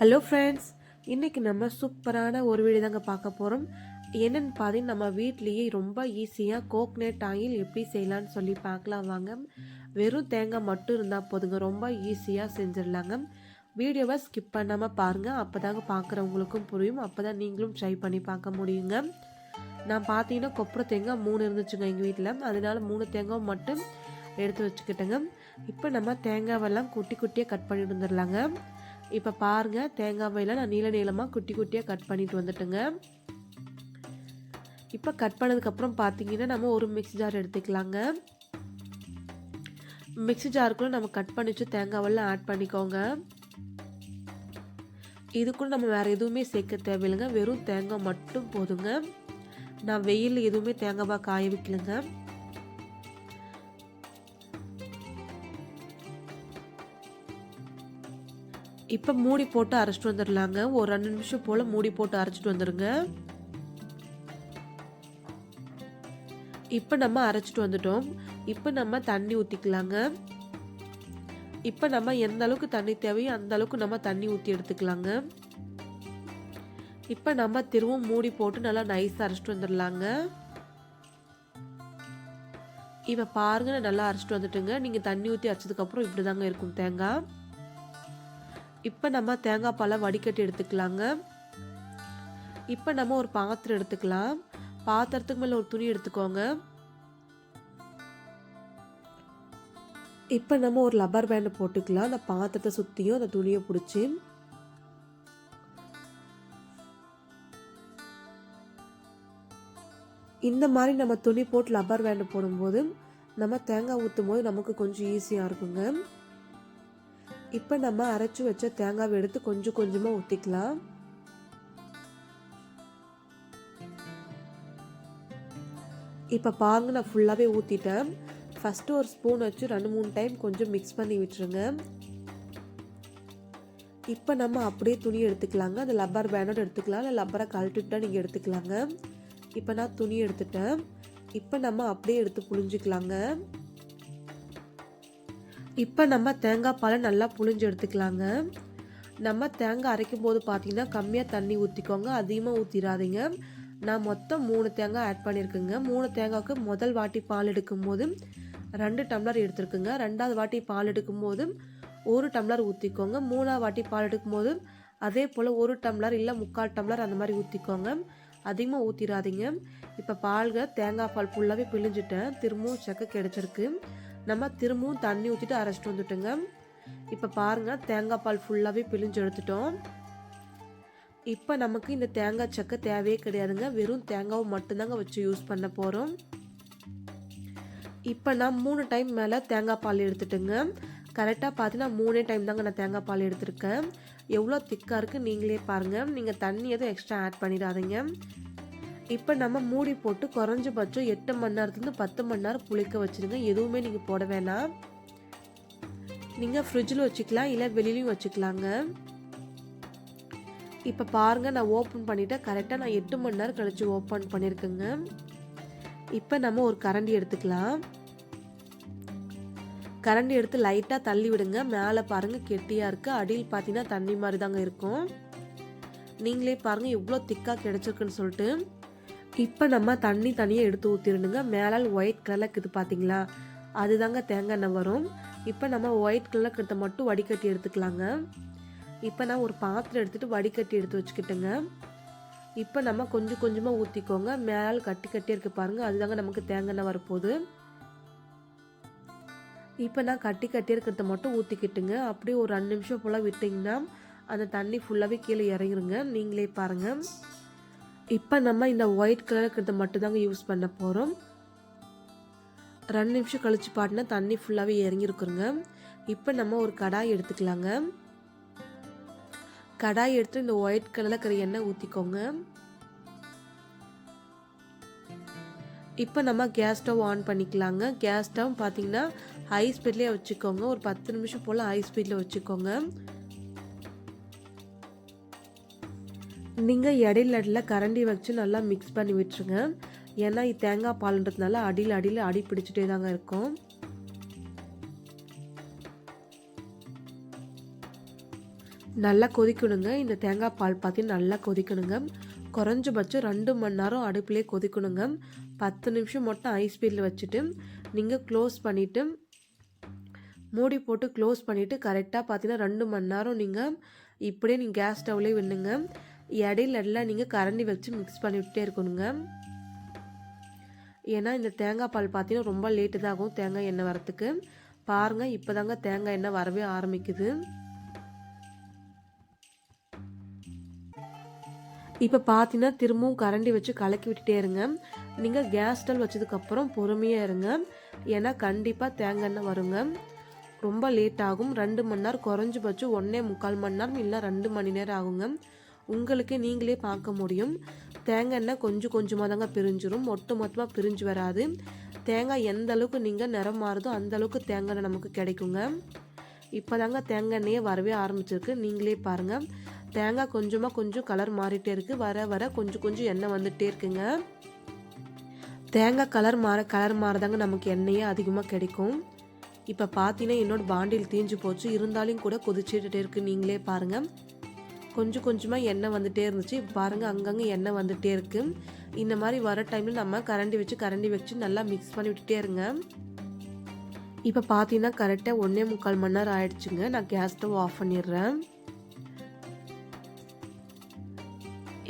Hello friends இன்றைக்கி நம்ம சூப்பரான ஒரு வீடு தாங்க பார்க்க போகிறோம் என்னென்னு பார்த்தீங்கன்னா நம்ம வீட்லேயே ரொம்ப ஈஸியாக கோக்னட் ஆயில் எப்படி செய்யலான்னு சொல்லி பார்க்கலாம் வாங்க. வெறும் தேங்காய் மட்டும் இருந்தால் போதுங்க. ரொம்ப ஈஸியாக செஞ்சிடலாங்க. வீடியோவை ஸ்கிப் பண்ணாமல் பாருங்கள் அப்போ தாங்க பார்க்குறவங்களுக்கும் புரியும். அப்போ தான் நீங்களும் ட்ரை பண்ணி பார்க்க முடியுங்க. நான் பார்த்தீங்கன்னா கொப்பரை தேங்காய் மூணு இருந்துச்சுங்க எங்கள் வீட்டில் அதனால மூணு தேங்காய் மட்டும் எடுத்து வச்சுக்கிட்டேங்க. இப்போ நம்ம தேங்காவெல்லாம் குட்டி குட்டியாக கட் பண்ணி வந்துடலாங்க இப்போ பாருங்கள் தேங்காவையெல்லாம் நான் நீள நீளமாக குட்டி குட்டியாக கட் பண்ணிட்டு வந்துட்டுங்க. இப்போ கட் பண்ணதுக்கப்புறம் பார்த்தீங்கன்னா நம்ம ஒரு மிக்ஸி ஜார் எடுத்துக்கலாங்க. மிக்ஸி ஜாருக்குள்ளே நம்ம கட் பண்ணிச்சு தேங்காவெல்லாம் ஆட் பண்ணிக்கோங்க. இதுக்குள்ள நம்ம வேறு எதுவுமே சேர்க்க தேவையில்லைங்க. வெறும் தேங்காய் மட்டும் போதுங்க. நான் வெயில் எதுவுமே தேங்காய் காய வைக்கலைங்க. இப்போ மூடி போட்டு அரைச்சிட்டு வந்துடலாங்க ஒரு ரெண்டு நிமிஷம் போல் மூடி போட்டு அரைச்சிட்டு வந்துடுங்க இப்போ நம்ம அரைச்சிட்டு வந்துட்டோம். இப்போ நம்ம தண்ணி ஊற்றிக்கலாங்க இப்போ நம்ம எந்த அளவுக்கு தண்ணி தேவையோ அந்த அளவுக்கு நம்ம தண்ணி ஊற்றி எடுத்துக்கலாங்க. இப்போ நம்ம திரும்பவும் மூடி போட்டு நல்லா நைஸாக அரைச்சிட்டு வந்துடலாங்க இப்போ பாருங்க நல்லா அரைச்சிட்டு வந்துட்டுங்க. நீங்கள் தண்ணி ஊற்றி அரைச்சதுக்கப்புறம் இப்படி தாங்க இருக்கும் தேங்காய். இப்போ நம்ம தேங்காய் பாலை வடிகட்டி எடுத்துக்கலாங்க. இப்போ நம்ம ஒரு பாத்திரம் எடுத்துக்கலாம். பாத்திரத்துக்கு மேலே ஒரு துணி எடுத்துக்கோங்க. இப்போ நம்ம ஒரு லப்பர் பேண்டை போட்டுக்கலாம். அந்த பாத்திரத்தை சுற்றியும் அந்த துணியை பிடிச்சி. இந்த மாதிரி நம்ம துணி போட்டு லப்பர் பேண்டு போடும்போது நம்ம தேங்காய் ஊற்றும் போது நமக்கு கொஞ்சம் ஈஸியாக இருக்குங்க. இப்போ நம்ம அரைச்சி வச்ச தேங்காவை எடுத்து கொஞ்சம் கொஞ்சமாக ஊற்றிக்கலாம் இப்போ பாருங்க நான் ஃபுல்லாகவே ஊற்றிட்டேன் ஃபஸ்ட்டு ஒரு ஸ்பூன் வச்சு ரெண்டு மூணு டைம் கொஞ்சம் மிக்ஸ் பண்ணி விட்டுருங்க. இப்போ நம்ம அப்படியே துணி எடுத்துக்கலாங்க. அந்த லப்பர் பேனோட எடுத்துக்கலாம். இல்லை லப்பரை கழட்டிட்டா நீங்கள் எடுத்துக்கலாங்க. இப்போ நான் துணி எடுத்துட்டேன். இப்போ நம்ம அப்படியே எடுத்து புழிஞ்சிக்கலாங்க. இப்போ நம்ம தேங்காய் பாலை நல்லா புழிஞ்சு எடுத்துக்கலாங்க. நம்ம தேங்காய் அரைக்கும் போது பார்த்தீங்கன்னா கம்மியாக தண்ணி ஊற்றிக்கோங்க அதிகமாக ஊற்றிடாதீங்க நான் மொத்தம் மூணு தேங்காய் ஆட் பண்ணியிருக்குங்க மூணு தேங்காய்க்கு முதல் வாட்டி பால் எடுக்கும்போது ரெண்டு டம்ளர் எடுத்துருக்குங்க. ரெண்டாவது வாட்டி பால் எடுக்கும்போது ஒரு டம்ளர் ஊற்றிக்கோங்க மூணாவது வாட்டி பால் எடுக்கும்போது அதே போல் ஒரு டம்ளர் இல்லை முக்கால் டம்ளர் அந்த மாதிரி ஊற்றிக்கோங்க அதிகமாக ஊற்றிடாதீங்க இப்போ பால்க தேங்காய் பால் ஃபுல்லாகவே பிழிஞ்சிட்டேன். திரும்பவும் செக்க கிடச்சிருக்கு. நம்ம திரும்பவும் தண்ணி ஊற்றிட்டு அரைச்சிட்டு வந்துட்டோங்க. இப்போ பாருங்கள் தேங்காய் பால் ஃபுல்லாகவே பிழிஞ்சு எடுத்துட்டோம். இப்போ நமக்கு இந்த தேங்காய் சக்கை தேவையே கிடையாதுங்க. வெறும் தேங்காவை மட்டும்தாங்க வச்சு யூஸ் பண்ண போகிறோம் இப்போ நான் மூணு டைம் மேலே தேங்காய் பால் எடுத்துட்டுங்க. கரெக்டாக பார்த்தீங்கன்னா மூணே டைம் தாங்க நான் தேங்காய் பால் எடுத்திருக்கேன். எவ்வளோ திக்காக இருக்குது நீங்களே பாருங்கள் நீங்கள் தண்ணி எதுவும் எக்ஸ்ட்ரா ஆட் பண்ணிடாதீங்க. இப்போ நம்ம மூடி போட்டு குறைஞ்சபட்சம் எட்டு மணி நேரத்துலேருந்து பத்து மணி நேரம் புளிக்க வச்சுருங்க. எதுவுமே நீங்கள் போட வேணாம். நீங்கள் ஃப்ரிட்ஜில் வச்சுக்கலாம் இல்லை வெளியிலையும் வச்சுக்கலாங்க. இப்போ பாருங்கள் நான் ஓப்பன் பண்ணிவிட்டேன் கரெக்டாக நான் எட்டு மணி நேரம் கழித்து ஓப்பன் பண்ணியிருக்கேங்க இப்போ நம்ம ஒரு கரண்டி எடுத்துக்கலாம். கரண்டி எடுத்து லைட்டாக தள்ளி விடுங்க. மேலே பாருங்கள் கெட்டியாக இருக்குது அடியில் பார்த்தீங்கன்னா தண்ணி மாதிரி தாங்க இருக்கும். நீங்களே பாருங்கள் எவ்வளோ திக்காக கிடச்சிருக்குன்னு சொல்லிட்டு. இப்போ நம்ம தண்ணி தனியாக எடுத்து ஊற்றிடணுங்க மேலால் ஒயிட் கலரில் இருக்குது பார்த்தீங்களா அதுதாங்க தேங்காய் எண்ணெய் வரும். இப்போ நம்ம ஒயிட் கலர் கிட்ட மட்டும் வடிகட்டி எடுத்துக்கலாங்க. இப்போ நான் ஒரு பாத்திரம் எடுத்துகிட்டு வடிகட்டி எடுத்து வச்சுக்கிட்டேங்க. இப்போ நம்ம கொஞ்சம் கொஞ்சமாக ஊற்றிக்கோங்க மேலால் கட்டி கட்டி இருக்க பாருங்கள் அதுதாங்க நமக்கு தேங்காய் எண்ணெய் வரப்போகுது. இப்போ நான் கட்டி கட்டி இருக்கிறத மட்டும் ஊற்றிக்கிட்டுங்க அப்படியே ஒரு ரெண்டு நிமிஷம் ஃபுல்லாக விட்டிங்கன்னா அந்த தண்ணி ஃபுல்லாகவே கீழே இறங்கிருங்க. நீங்களே பாருங்கள் இப்போ நம்ம இந்த ஒயிட் கலர் இருக்கிறத மட்டும்தாங்க யூஸ் பண்ண போகிறோம் ரெண்டு நிமிஷம் கழித்து பாட்டினா தண்ணி ஃபுல்லாகவே இறங்கிருக்குங்க. இப்போ நம்ம ஒரு கடாய் எடுத்துக்கலாங்க. கடாய் எடுத்து இந்த ஒயிட் கலரில் இருக்கிற எண்ணெய் ஊற்றிக்கோங்க இப்போ நம்ம கேஸ் ஸ்டவ் ஆன் பண்ணிக்கலாங்க. கேஸ் ஸ்டவ் பார்த்தீங்கன்னா ஹை ஸ்பீட்லேயே வச்சுக்கோங்க. ஒரு பத்து நிமிஷம் போல் ஹை ஸ்பீடில் வச்சுக்கோங்க. நீங்கள் இடையில இடையில கரண்டி வச்சு நல்லா மிக்ஸ் பண்ணி விட்டுருங்க. ஏன்னா இது தேங்காய் பால்ன்றதுனால அடியில் அடியில் அடி பிடிச்சிட்டே தாங்க இருக்கும். நல்லா கொதிக்கணுங்க. இந்த தேங்காய் பால் பார்த்தீங்கன்னா நல்லா கொதிக்கணுங்க. குறைஞ்சபட்சம் ரெண்டு மணி நேரம் அடுப்புலேயே கொதிக்கணுங்க. பத்து நிமிஷம் மட்டும் ஐஸ் ஸ்பீடில் வச்சுட்டு நீங்கள் க்ளோஸ் பண்ணிவிட்டு மூடி போட்டு க்ளோஸ் பண்ணிவிட்டு கரெக்டாக பார்த்தீங்கன்னா ரெண்டு மணி நேரம் நீங்கள் இப்படியே நீங்கள் கேஸ் ஸ்டவ்லேயே விண்ணுங்க இடையில எல்லாம் நீங்கள் கரண்டி வச்சு மிக்ஸ் பண்ணிவிட்டே இருக்கணுங்க. ஏன்னா இந்த தேங்காய் பால் பார்த்தீங்கன்னா ரொம்ப லேட்டு தான் ஆகும் தேங்காய் எண்ணெய் வரத்துக்கு பாருங்கள் இப்போ தாங்க தேங்காய் எண்ணெய் வரவே ஆரம்பிக்குது. இப்போ பார்த்தீங்கன்னா திரும்பவும் கரண்டி வச்சு கலக்கி விட்டுட்டே இருங்க. நீங்கள் கேஸ் ஸ்டவ் வச்சதுக்கப்புறம் பொறுமையாக இருங்க. ஏன்னா கண்டிப்பாக தேங்காய் எண்ணெய் வருங்க. ரொம்ப லேட் ஆகும். ரெண்டு மணி நேரம் குறைஞ்சி குறைஞ்சபட்சம் ஒன்றே முக்கால் மணி நேரம் இல்லை ரெண்டு மணி நேரம் ஆகுங்க. உங்களுக்கு நீங்களே பார்க்க முடியும். தேங்காய் எண்ணெய் கொஞ்சம் கொஞ்சமாக தாங்க பிரிஞ்சிரும். மொட்டு மொத்தமாக பிரிஞ்சு வராது. தேங்காய் எந்த அளவுக்கு நீங்கள் நிறம் மாறுதோ அந்த அளவுக்கு தேங்காய் எண்ணெய் நமக்கு கிடைக்குங்க. இப்போ தாங்க தேங்காய் எண்ணெயே வரவே ஆரம்பிச்சிருக்கு. நீங்களே பாருங்கள் தேங்காய் கொஞ்சமாக கொஞ்சம் கலர் மாறிட்டே இருக்குது வர வர கொஞ்சம் கொஞ்சம் எண்ணெய் வந்துகிட்டே இருக்குங்க. தேங்காய் கலர் மாற கலர் மாறதாங்க நமக்கு எண்ணெயே அதிகமாக கிடைக்கும். இப்போ பார்த்தீங்கன்னா என்னோட பாண்டில் தீஞ்சு போச்சு. இருந்தாலும் கூட கொதிச்சுட்டே இருக்கு. நீங்களே பாருங்கள் கொஞ்சம் கொஞ்சமாக எண்ணெய் வந்துகிட்டே இருந்துச்சு. பாருங்கள் அங்கங்கே எண்ணெய் வந்துகிட்டே இருக்குது இந்த மாதிரி வர டைமில் நம்ம கரண்டி வச்சு கரண்டி வச்சு நல்லா மிக்ஸ் பண்ணி விட்டுட்டே இருங்க. இப்போ பார்த்தீங்கன்னா கரெக்டாக ஒன்றே முக்கால் மணி நேரம் ஆயிடுச்சுங்க. நான் கேஸ் ஸ்டவ் ஆஃப் பண்ணிடுறேன்.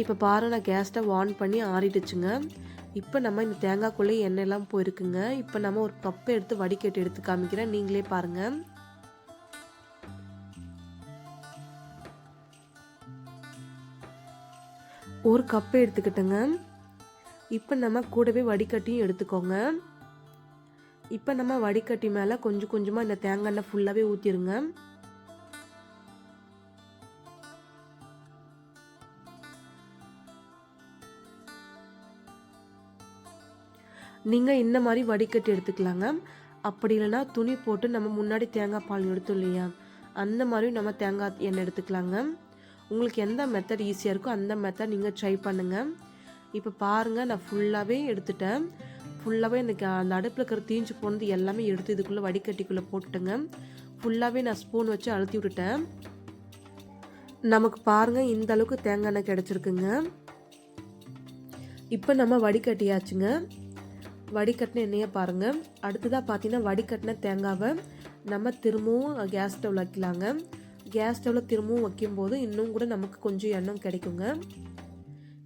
இப்போ பாரு நான் கேஸ் ஸ்டவ் ஆன் பண்ணி ஆறிடுச்சுங்க. இப்போ நம்ம இந்த தேங்காய்க்குள்ளே எண்ணெய்லாம் போயிருக்குங்க. இப்போ நம்ம ஒரு கப்பை எடுத்து வடிகட்டி எடுத்து காமிக்கிறேன். நீங்களே பாருங்கள் ஒரு கப்பு எடுத்துக்கிட்டேங்க. இப்போ நம்ம கூடவே வடிகட்டியும் எடுத்துக்கோங்க. இப்போ நம்ம வடிகட்டி மேலே கொஞ்சம் கொஞ்சமாக இந்த தேங்காய் எண்ணெய் ஃபுல்லாகவே ஊற்றிடுங்க நீங்கள் இந்த மாதிரி வடிகட்டி எடுத்துக்கலாங்க. அப்படி இல்லைன்னா துணி போட்டு நம்ம முன்னாடி தேங்காய் பால் எடுத்தோம் இல்லையா? அந்த மாதிரியும் நம்ம தேங்காய் எண்ணெய் எடுத்துக்கலாங்க. உங்களுக்கு எந்த மெத்தட் ஈஸியாக இருக்கோ அந்த மெத்தட் நீங்கள் ட்ரை பண்ணுங்கள் இப்போ பாருங்கள் நான் ஃபுல்லாகவே எடுத்துட்டேன். ஃபுல்லாகவே எனக்கு அந்த அடுப்பில் இருக்கிற தீஞ்சு போனது எல்லாமே எடுத்து இதுக்குள்ளே வடிகட்டிக்குள்ளே போட்டுட்டேங்க. ஃபுல்லாகவே நான் ஸ்பூன் வச்சு அழுத்தி விட்டுட்டேன். நமக்கு பாருங்கள் இந்த அளவுக்கு தேங்காய் எண்ணெய் கிடச்சிருக்குங்க. இப்போ நம்ம வடிகட்டியாச்சுங்க. வடிகட்டின எண்ணெயை பாருங்கள் அடுத்ததாக பார்த்தீங்கன்னா வடிகட்டின தேங்காவை நம்ம திரும்பவும் கேஸ் ஸ்டவ்வில் வைக்கலாங்க. கேஸ் ஸ்டவ்வில் திரும்பவும் வைக்கும்போது இன்னும் கூட நமக்கு கொஞ்சம் எண்ணம் கிடைக்குங்க.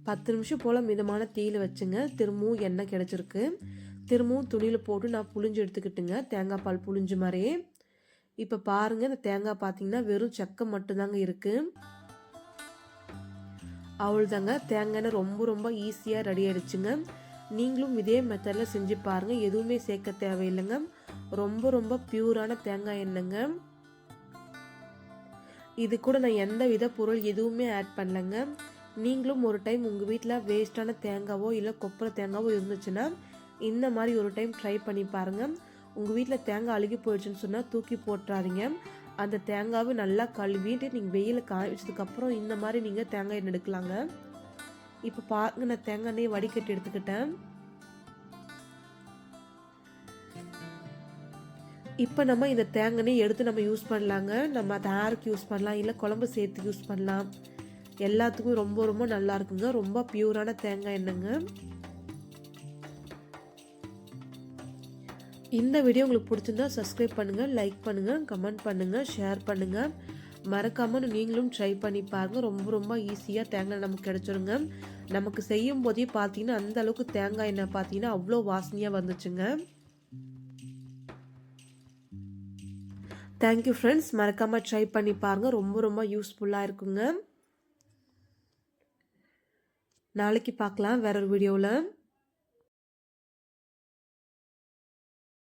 பத்து நிமிஷம் போல் மிதமான தீயில் வச்சுங்க. திரும்பவும் எண்ணெய் கிடச்சிருக்கு. திரும்பவும் துணியில் போட்டு நான் புளிஞ்சு எடுத்துக்கிட்டுங்க. தேங்காய் பால் புளிஞ்சு மாதிரியே. இப்போ பாருங்கள் இந்த தேங்காய் பார்த்தீங்கன்னா வெறும் சக்கை மட்டும்தாங்க இருக்குது அவ்வளோதாங்க தேங்காய் எண்ணெய் ரொம்ப ரொம்ப ஈஸியாக ரெடி ஆகிடுச்சுங்க நீங்களும் இதே மெத்தடில் செஞ்சு பாருங்கள் எதுவுமே சேர்க்க தேவையில்லைங்க. ரொம்ப ரொம்ப பியூரான தேங்காய் எண்ணெய்ங்க. இது கூட நான் எந்த வித பொருள் எதுவுமே ஆட் பண்ணலைங்க. நீங்களும் ஒரு டைம் உங்கள் வீட்டில் வேஸ்ட்டான தேங்காவோ இல்லை கொப்பரை தேங்காவோ இருந்துச்சுன்னா இந்த மாதிரி ஒரு டைம் ட்ரை பண்ணி பாருங்கள் உங்கள் வீட்டில் தேங்காய் அழுகி போயிடுச்சுன்னு சொன்னால் தூக்கி போட்டுறாதீங்க. அந்த தேங்காவை நல்லா கழுவிட்டு நீங்கள் வெயிலில் காய வச்சதுக்கப்புறம் இந்த மாதிரி நீங்கள் தேங்காய் எண்ணெய் எடுக்கலாங்க. இப்போ பாருங்க நான் தேங்காய் எண்ணெயை வடிகட்டி எடுத்துக்கிட்டேன். இப்போ நம்ம இந்த தேங்காய் எடுத்து நம்ம யூஸ் பண்ணலாங்க. நம்ம அதை ஹேருக்கு யூஸ் பண்ணலாம். இல்லை குழம்பு சேர்த்து யூஸ் பண்ணலாம். எல்லாத்துக்கும் ரொம்ப ரொம்ப நல்லா இருக்குங்க. ரொம்ப பியூரான தேங்காய் எண்ணெய்ங்க. இந்த வீடியோ உங்களுக்கு பிடிச்சிருந்தா சப்ஸ்கிரைப் பண்ணுங்கள் லைக் பண்ணுங்கள் கமெண்ட் பண்ணுங்கள் ஷேர் பண்ணுங்கள் மறக்காமல் நீங்களும் ட்ரை பண்ணி பாருங்கள் ரொம்ப ரொம்ப ஈஸியாக தேங்காய் நமக்கு கிடச்சிருங்க. நமக்கு செய்யும் போதே பார்த்தீங்கன்னா அந்த அளவுக்கு தேங்காய் எண்ணெய் பார்த்தீங்கன்னா அவ்வளோ வாசனையாக வந்துச்சுங்க. தேங்க்யூ ஃப்ரெண்ட்ஸ் மறக்காமல் ட்ரை பண்ணி பாருங்கள் ரொம்ப ரொம்ப யூஸ்ஃபுல்லாக இருக்குங்க. நாளைக்கு பார்க்கலாம். வேற ஒரு வீடியோவில்